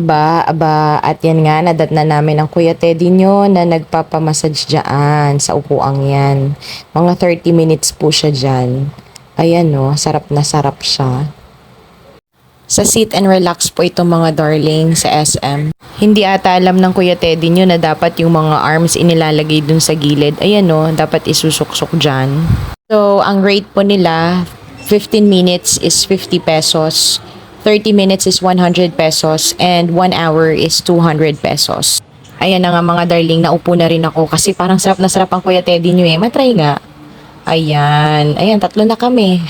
Aba, aba, at yan nga, nadat na namin ang Kuya Teddy nyo na nagpapamassage dyan sa upuang yan. Mga 30 minutes po siya dyan. Ayan no, sarap na sarap siya. Sa sit and relax po ito mga darling sa SM. Hindi ata alam ng Kuya Teddy nyo na dapat yung mga arms inilalagay dun sa gilid. Ayan no, dapat isusuksok dyan. So, ang rate po nila, 15 minutes is 50 pesos. 30 minutes is 100 pesos and 1 hour is 200 pesos. Ayan na nga mga darling, naupo na rin ako kasi parang sarap na sarap ang Kuya Teddy nyo eh. Matry nga. Ayan. Ayan, tatlo na kami.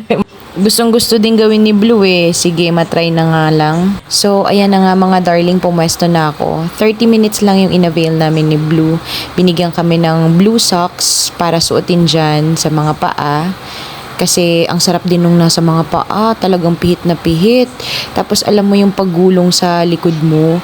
Gustong gusto din gawin ni Blue eh. Sige, matry na nga lang. So, ayan na nga mga darling, pumwesto na ako. 30 minutes lang yung inavail namin ni Blue. Binigyan kami ng blue socks para suotin dyan sa mga paa. Kasi ang sarap din nung nasa mga paa, talagang pihit na pihit. Tapos alam mo yung paggulong sa likod mo,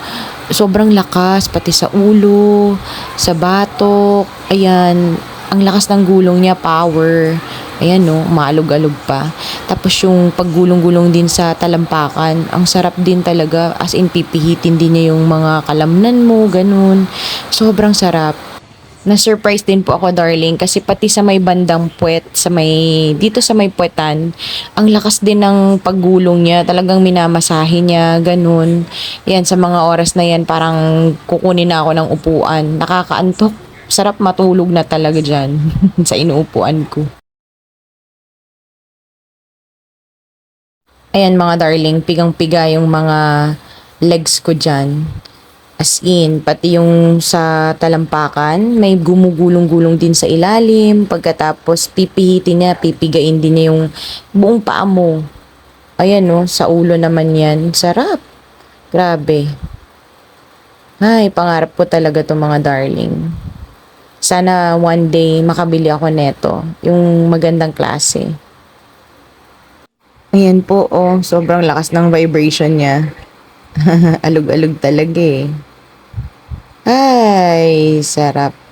sobrang lakas, pati sa ulo, sa batok, ayan, ang lakas ng gulong niya, power. Ayan no, maalog-alog pa. Tapos yung paggulong-gulong din sa talampakan, ang sarap din talaga. As in, pipihitin din niya yung mga kalamnan mo, ganun. Sobrang sarap. Na-surprise din po ako, darling, kasi pati sa may bandang puwet, sa may, dito sa may puwetan, ang lakas din ng paggulong niya, talagang minamasahe niya, ganun. Yan, sa mga oras na yan, parang kukunin na ako ng upuan. Nakakaantok. Sarap matulog na talaga dyan sa inuupuan ko. Ayan mga darling, pigang-piga yung mga legs ko dyan. As in, pati yung sa talampakan, may gumugulong-gulong din sa ilalim. Pagkatapos, pipihitin niya, pipigain din niya yung buong paa mo. Ayan no, sa ulo naman yan. Sarap. Grabe. Ay, pangarap ko talaga to mga darling. Sana one day makabili ako neto. Yung magandang klase. Ayan po, oh. Sobrang lakas ng vibration niya. Alog-alog talaga eh. Ay, sarap.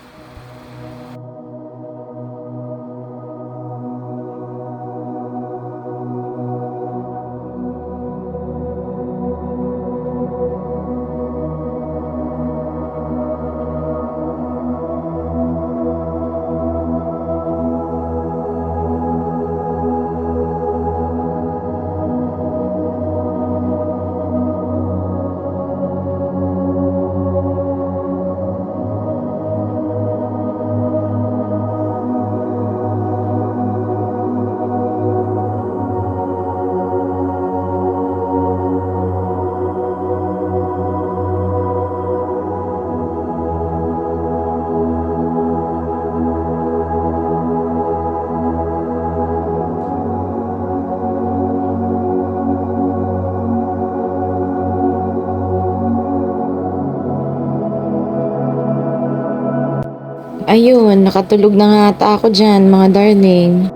Ayun, nakatulog na nga ata ako dyan, mga darling.